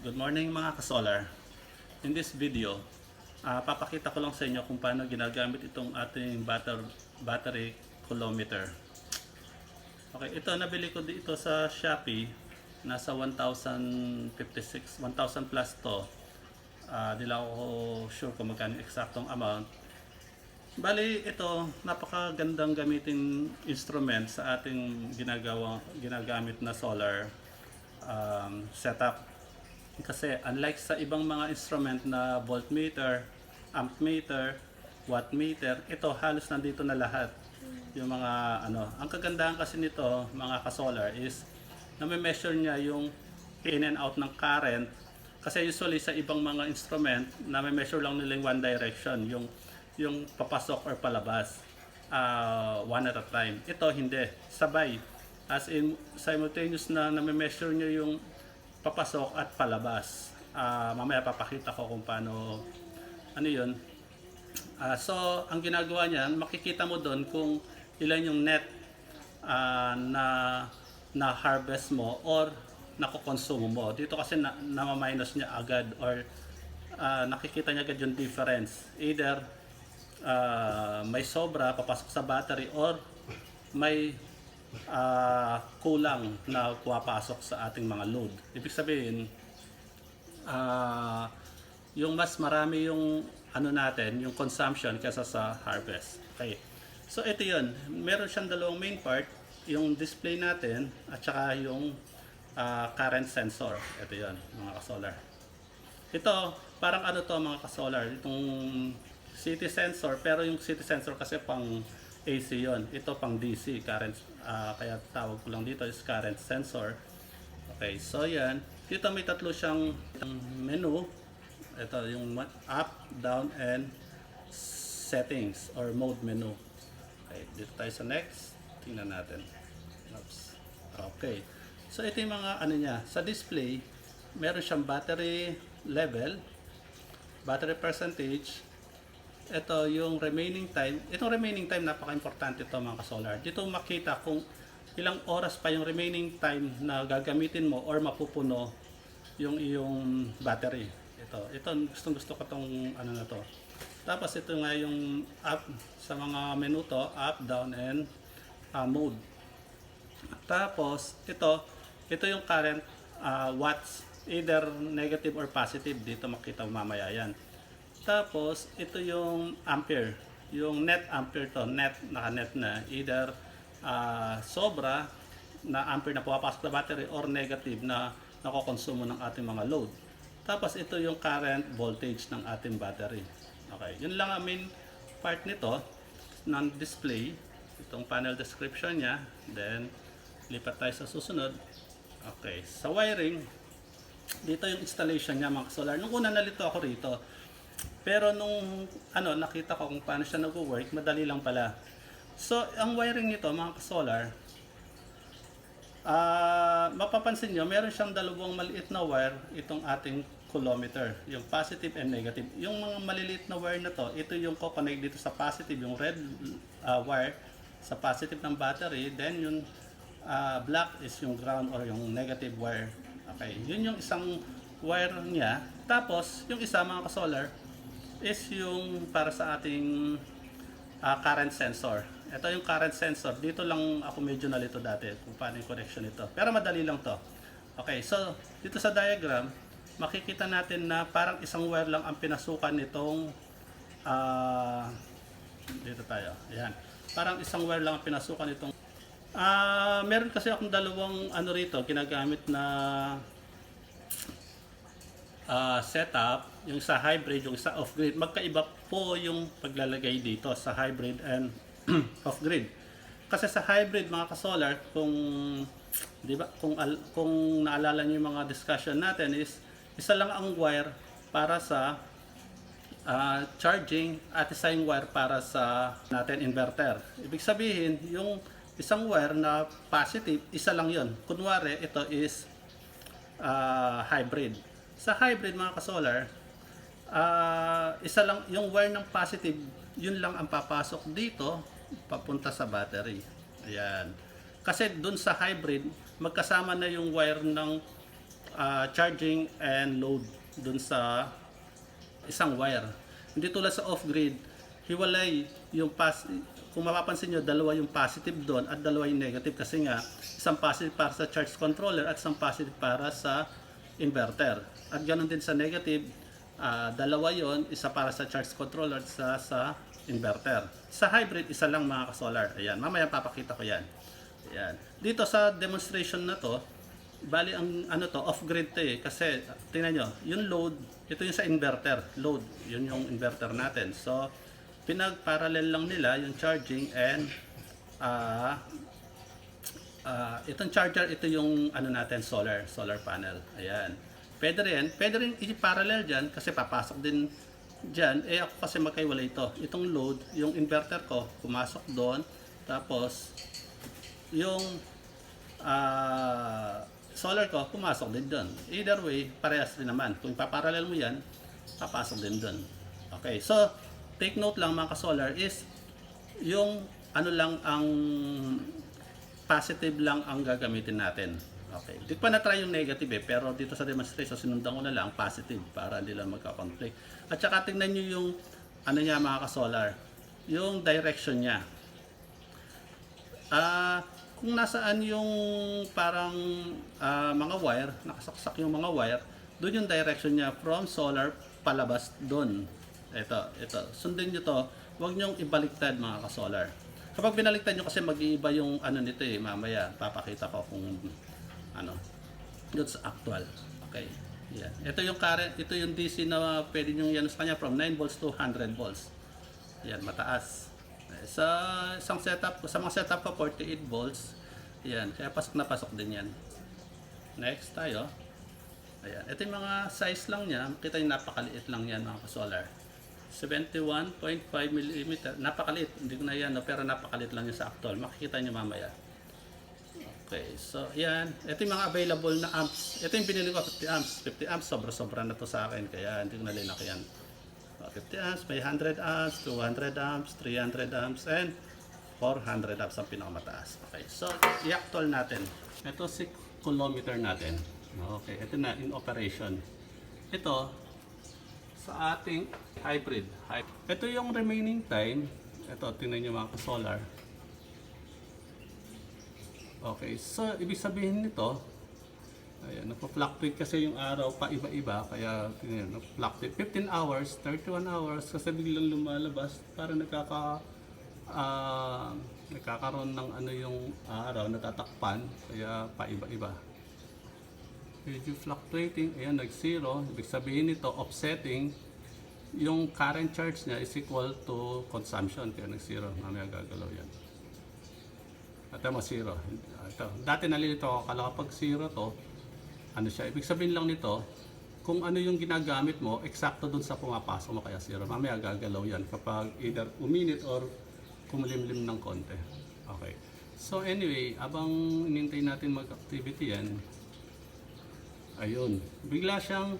Good morning mga kasolar. In this video, ah, papakita ko lang sa inyo kung paano ginagamit itong ating batter, battery kilometer. Okay, ito nabili ko dito sa Shopee. Nasa 1,056, 1,000 plus to. Ah, di lang ako sure kung magkano eksaktong amount. Bali, ito, napakagandang gamitin instrument sa ating ginagawa, ginagamit na solar um, setup. Kasi unlike sa ibang mga instrument na voltmeter, ampmeter, wattmeter, ito halos nandito na lahat. Yung mga ano, ang kagandahan kasi nito, mga ka-solar is na measure niya yung in and out ng current kasi usually sa ibang mga instrument na measure lang nila yung one direction, yung yung papasok or palabas uh, one at a time. Ito hindi, sabay. As in simultaneous na na-measure nyo yung papasok at palabas. Ah, mamaya papakita ko kung paano ano yun. Ah, so, ang ginagawa niyan, makikita mo doon kung ilan yung net ah, na na harvest mo or nakokonsumo mo. Dito kasi na, na-minus niya agad or ah, nakikita niya agad yung difference. Either ah, may sobra papasok sa battery or may ah, kulang na pumapasok sa ating mga load. Ibig sabihin, ah, yung mas marami yung ano natin, yung consumption kaysa sa harvest. Okay. So ito yun. Meron siyang dalawang main part, yung display natin at saka yung ah, current sensor. Ito yun, mga ka-solar. Ito, parang ano to mga ka-solar, itong city sensor, pero yung city sensor kasi pang AC yon Ito pang DC, current, ah, kaya tawag ko lang dito is current sensor. Okay, so yan. Dito may tatlo siyang menu. Ito yung up, down, and settings or mode menu. Okay, dito tayo sa next. Tingnan natin. Oops. Okay. So ito yung mga ano niya. Sa display, meron siyang battery level, battery percentage, ito yung remaining time. Itong remaining time napaka-importante ito mga ka-solar. Dito makita kung ilang oras pa yung remaining time na gagamitin mo or mapupuno yung iyong battery. Ito, ito gustong gusto ko tong ano na to. Tapos ito nga yung up sa mga menu to, up, down, and uh, mode. Tapos ito, ito yung current uh, watts, either negative or positive. Dito makita mamaya yan. Tapos, ito yung ampere. Yung net ampere to, net, naka-net na. Either ah, sobra na ampere na pumapasok sa battery or negative na nakokonsumo ng ating mga load. Tapos, ito yung current voltage ng ating battery. Okay, yun lang ang main part nito ng display. Itong panel description niya. Then, lipat tayo sa susunod. Okay, sa wiring, dito yung installation niya mga solar. Nung una nalito ako rito, pero nung ano nakita ko kung paano siya nagwo-work, madali lang pala. So, ang wiring nito mga solar, ah mapapansin nyo, meron siyang dalawang maliit na wire itong ating kilometer, yung positive and negative. Yung mga maliliit na wire na to, ito yung ko-connect dito sa positive, yung red ah, wire sa positive ng battery, then yung ah, black is yung ground or yung negative wire. Okay, yun yung isang wire niya. Tapos, yung isa mga ka-solar, is yung para sa ating ah, current sensor. Ito yung current sensor. Dito lang ako medyo nalito dati kung paano yung connection nito. Pero madali lang to. Okay, so dito sa diagram, makikita natin na parang isang wire lang ang pinasukan nitong ah, dito tayo. Ayan. Parang isang wire lang ang pinasukan nitong Ah, meron kasi akong dalawang ano rito ginagamit na ah, setup, yung sa hybrid, yung sa off-grid, magkaiba po yung paglalagay dito sa hybrid and off-grid. Kasi sa hybrid mga ka-solar, kung di ba, kung al, kung naalala niyo yung mga discussion natin is isa lang ang wire para sa ah, charging at isa yung wire para sa natin inverter. Ibig sabihin, yung isang wire na positive, isa lang yon. Kunwari, ito is ah, hybrid. Sa hybrid mga ka-solar, ah, isa lang yung wire ng positive, yun lang ang papasok dito papunta sa battery. Ayan. Kasi dun sa hybrid, magkasama na yung wire ng ah, charging and load dun sa isang wire. Hindi tulad sa off-grid, hiwalay yung pas kung mapapansin nyo, dalawa yung positive doon at dalawa yung negative kasi nga isang positive para sa charge controller at isang positive para sa inverter. At ganoon din sa negative, ah, dalawa yon isa para sa charge controller isa sa inverter. Sa hybrid, isa lang mga ka-solar. Ayan, mamaya papakita ko yan. Ayan. Dito sa demonstration na to, bali ang ano to, off-grid to eh. Kasi, tingnan nyo, yung load, ito yung sa inverter, load, yun yung inverter natin. So, pinag-parallel lang nila yung charging and ah ah, itong charger, ito yung ano natin, solar, solar panel. Ayan. Pwede rin, pwede rin i-parallel dyan kasi papasok din dyan. Eh ako kasi magkaiwalay ito. Itong load, yung inverter ko, pumasok doon. Tapos, yung ah, solar ko, pumasok din doon. Either way, parehas din naman. Kung paparallel mo yan, papasok din doon. Okay, so, take note lang mga ka-solar is, yung ano lang ang positive lang ang gagamitin natin. Okay. Di pa na-try yung negative eh, pero dito sa demonstration, sinundan ko na lang positive para hindi lang magka-conflict. At saka tingnan nyo yung ano niya mga ka-solar, yung direction niya. Ah, kung nasaan yung parang ah, mga wire, nakasaksak yung mga wire, doon yung direction niya from solar palabas doon. Ito, ito. Sundin nyo to. Huwag nyong ibaliktad mga ka-solar. Kapag binaliktad nyo kasi mag-iiba yung ano nito eh, mamaya papakita ko kung ano, doon sa actual. Okay. Yan. Ito yung current, ito yung DC na pwede nyo yan sa kanya from 9 volts to 100 volts. Yan, mataas. Eh, Sa isang setup, sa mga setup ko 48 volts. Yan, kaya pasok na pasok din yan. Next tayo. Ayan, ito yung mga size lang niya. Kita yung napakaliit lang yan mga solar. 71.5 mm. Napakaliit. Hindi ko na yan, no, pero napakaliit lang yan sa actual. Makikita nyo mamaya. Okay, so yan. Ito yung mga available na amps. Ito yung binili ko, 50 amps. 50 amps, sobra-sobra na to sa akin. Kaya hindi ko na linak yan. Uh, 50 amps, may 100 amps, 200 amps, 300 amps, and 400 amps ang pinakamataas. Okay, so i-actual natin. Ito si kilometer natin. Okay, ito na in operation. Ito sa ating hybrid. Hy- Ito yung remaining time. Ito, tingnan nyo mga solar. Okay, so ibig sabihin nito, ayan, nagpa-fluctuate kasi yung araw pa iba-iba, kaya tingnan, nag-fluctuate 15 hours, 31 hours, kasi biglang lumalabas, para nagkaka, ah, nagkakaroon ng ano yung araw, natatakpan, kaya pa iba-iba. Medyo fluctuating, ayan, nag-zero, ibig sabihin nito, offsetting, yung current charge niya is equal to consumption, kaya nag-zero, mamaya gagalaw yan. Ito mo zero. Ito. Dati nalilito ako, kala kapag zero to, ano siya, ibig sabihin lang nito, kung ano yung ginagamit mo, eksakto dun sa pumapasok mo kaya zero. Mamaya gagalaw yan kapag either uminit or kumulimlim ng konti. Okay. So anyway, abang inintay natin mag-activity yan, ayun, bigla siyang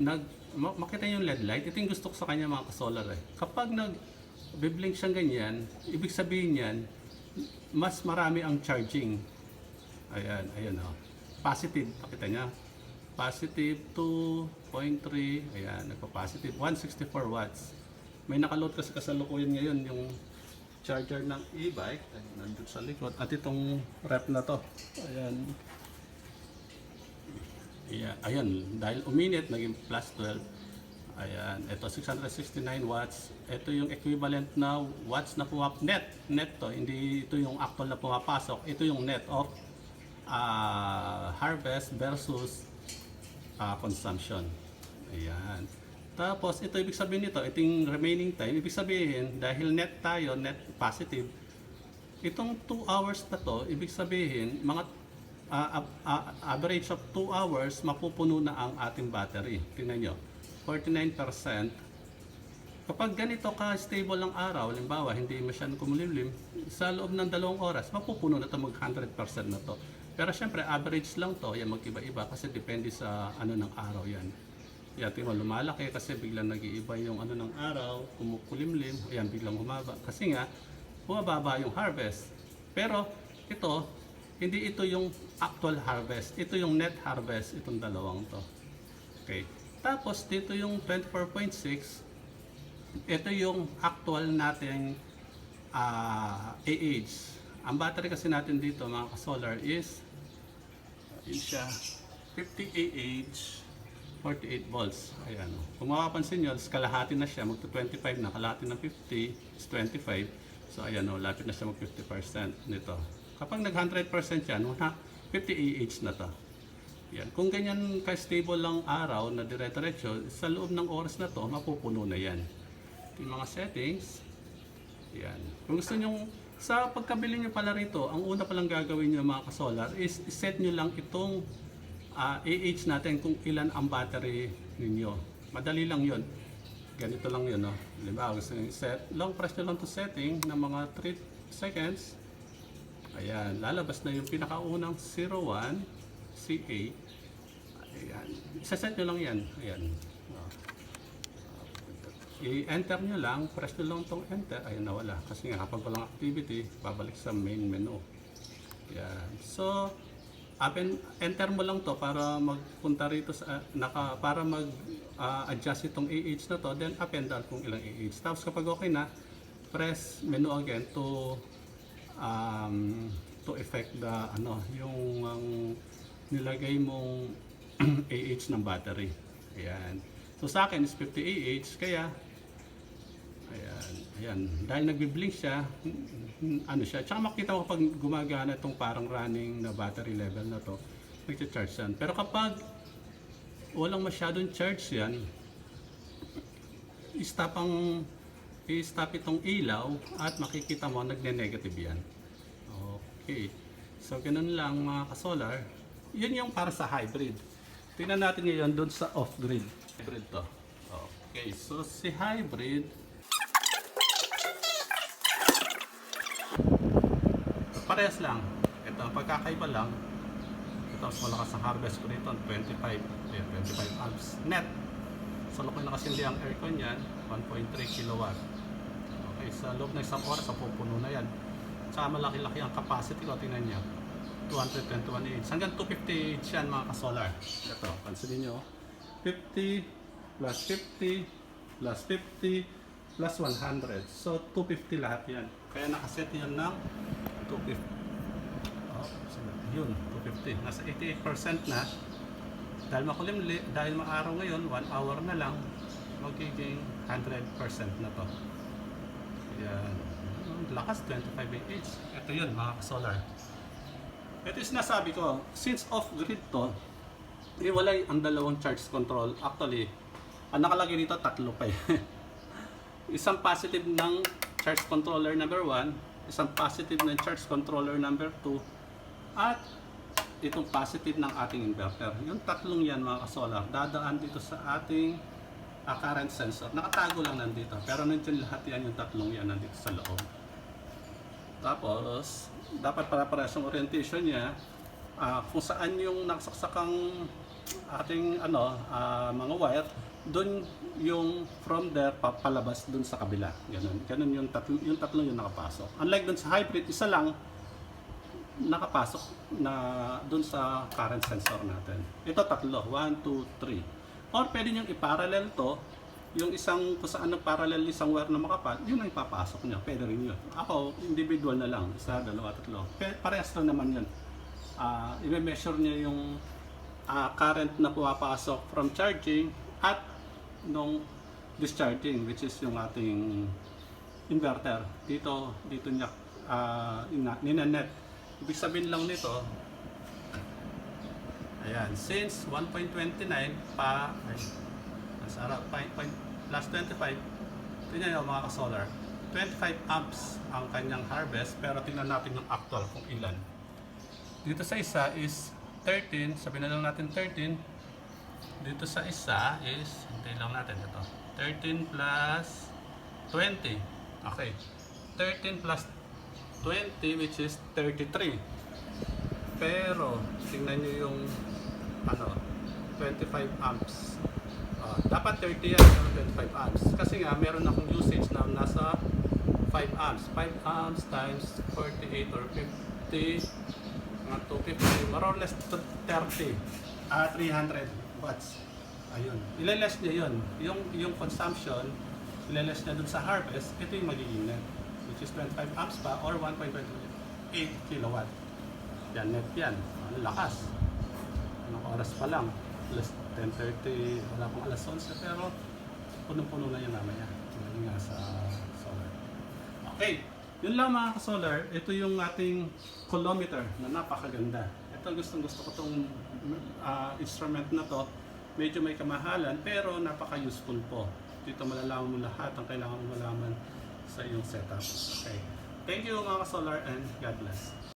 nag, ma- makita yung LED light, ito yung gusto ko sa kanya mga solar eh. Kapag nag, biblink siyang ganyan, ibig sabihin yan, mas marami ang charging. Ayan, ayan oh. Positive, pakita niya. Positive 2.3, ayan, nagpa-positive 164 watts. May nakaload kasi kasalukuyan ngayon yung charger ng e-bike, nandun sa likod. At itong rep na to, ayan. Ayan, ayan, dahil uminit, naging plus 12. Ayan, ito 669 watts. Ito yung equivalent na watts na pumap net. Net to, hindi ito yung actual na pumapasok. Ito yung net of ah, harvest versus ah, consumption. Ayan. Tapos ito ibig sabihin nito, ito yung remaining time. Ibig sabihin, dahil net tayo, net positive, itong 2 hours na to, ibig sabihin, mga ah, ah, ah, average of 2 hours, mapupuno na ang ating battery. Tingnan nyo, 49%. Kapag ganito ka-stable ang araw, halimbawa, hindi masyadong kumulimlim, sa loob ng dalawang oras, mapupuno na ito mag 100% na to. Pero syempre, average lang to, yan mag-iba-iba kasi depende sa ano ng araw yan. Yan, tingnan lumalaki kasi biglang nag-iiba yung ano ng araw, kumukulimlim, ayan, biglang humaba. Kasi nga, bumababa yung harvest. Pero, ito, Hindi ito yung actual harvest. Ito yung net harvest, itong dalawang to. Okay. Tapos dito yung 24.6, ito yung actual nating ah, AH. Ang battery kasi natin dito mga ka-solar is yun siya 50 AH 48 volts. Ayan. Kung mapapansin nyo, kalahati na siya, magto 25 na, kalahati ng 50 is 25. So ayan o, lapit na siya mag 50% nito. Kapag nag 100% yan, wala- 50 AH na to. Yan. Kung ganyan ka-stable lang araw na dire-diretso, sa loob ng oras na to, mapupuno na yan. Ito yung mga settings. Yan. Kung gusto nyo, sa pagkabili nyo pala rito, ang una palang gagawin nyo mga ka-solar is set nyo lang itong ah, AH natin kung ilan ang battery ninyo. Madali lang yon. Ganito lang yun, no? Diba, gusto nyo set. Long press nyo lang to setting ng mga 3 seconds. Ayan, lalabas na yung pinakaunang 01 CA. Ayan. Isa-set nyo lang yan. Ayan. Oh. I-enter nyo lang, press nyo lang itong enter. Ayun, nawala. Kasi nga, kapag walang activity, babalik sa main menu. Yan. So, open, enter mo lang to para magpunta rito sa, naka, para mag ah, adjust itong AH na to, then up and down kung ilang AH. Tapos kapag okay na, press menu again to um, to effect the ano yung ang nilagay mong AH ng battery. Ayan. So sa akin is 50 AH kaya ayan, ayan. Dahil nagbi-blink siya, ano siya. Tsaka makita mo kapag gumagana itong parang running na battery level na to, nagcha-charge yan. Pero kapag walang masyadong charge yan, stop ang i-stop itong ilaw at makikita mo nagne-negative yan. Okay. So, ganun lang mga ka-solar. Yun yung para sa hybrid. Tingnan natin ngayon doon sa off-grid. Hybrid to. Okay. So, si hybrid, parehas lang. Ito, pagkakaiba lang, ito, mas malakas ang harvest ko nito, 25, ayan, 25 amps net. So, laki na kasi ang aircon yan, 1.3 kilowatt. Okay, sa loob ng isang oras, pupuno na yan. Saka malaki-laki ang capacity ko, tingnan niyo. 221 amps. Hanggang 250 amps yan mga ka-solar. Ito, pansinin nyo. 50 plus 50 plus 50 plus 100. So, 250 lahat yan. Kaya nakaset yan ng 250. Oh, yun, 250. Nasa 88% na. Dahil makulimli, dahil maaraw ngayon, 1 hour na lang, magiging 100% na to. Yan. Lakas, 25 AH. Ito yun, mga solar. Ito yung sinasabi ko, since off-grid to, iwalay ang dalawang charge control. Actually, ang nakalagay dito, tatlo pa isang positive ng charge controller number 1, isang positive ng charge controller number 2, at itong positive ng ating inverter. Yung tatlong yan mga kasolar, dadaan dito sa ating ah, current sensor. Nakatago lang nandito, pero nandiyan lahat yan yung tatlong yan nandito sa loob. Tapos, dapat para-parehas yung orientation niya, ah, kung saan yung nakasaksakang ating ano, ah, mga wire, doon yung from there papalabas doon sa kabila. Ganun. Ganun yung tatlo yung tatlo yung nakapasok. Unlike doon sa hybrid, isa lang nakapasok na doon sa current sensor natin. Ito tatlo, 1 2 3. Or pwede niyo i-parallel to yung isang kung saan nag-parallel isang wire na makapal, yun ang ipapasok niya. Pwede rin yun. Ako, individual na lang. Isa, dalawa, tatlo. Parehas lang naman yun. Ah, i-measure niya yung ah, current na pumapasok from charging at nung discharging which is yung ating inverter. Dito dito niya uh, ninanet. Ibig sabihin lang nito Ayan, since 1.29 pa ay nasa harap, point, point, plus 25 tingnan nyo mga ka-solar 25 amps ang kanyang harvest pero tingnan natin yung actual kung ilan dito sa isa is 13, sabihin na lang natin 13. Dito sa isa is, hintayin lang natin ito. 13 plus 20. Okay. 13 plus 20 which is 33. Pero, tingnan nyo yung ano, 25 amps. Ah, dapat 30 yan, pero 25 amps. Kasi nga, meron akong usage na nasa 5 amps. 5 amps times 48 or 50 mga 250, more or less to 30, ah 300 watts. Ayun. Ilaless niya yun. Yung, yung consumption, ilaless niya dun sa harvest, ito yung magiging net. Which is 25 amps pa or 1.28 kilowatt. Yan, net yan. Ang lakas. Anong oras pa lang? Alas 10.30, wala pang alas 11, pero punong-puno na yan mamaya. Yan nga sa solar. Okay, yun lang mga ka-solar. Ito yung ating kilometer na napakaganda. Ito gustong gusto ko itong instrument na to. Medyo may kamahalan pero napaka-useful po. Dito malalaman mo lahat ang kailangan mo malaman sa iyong setup. Okay. Thank you mga ka-solar and God bless.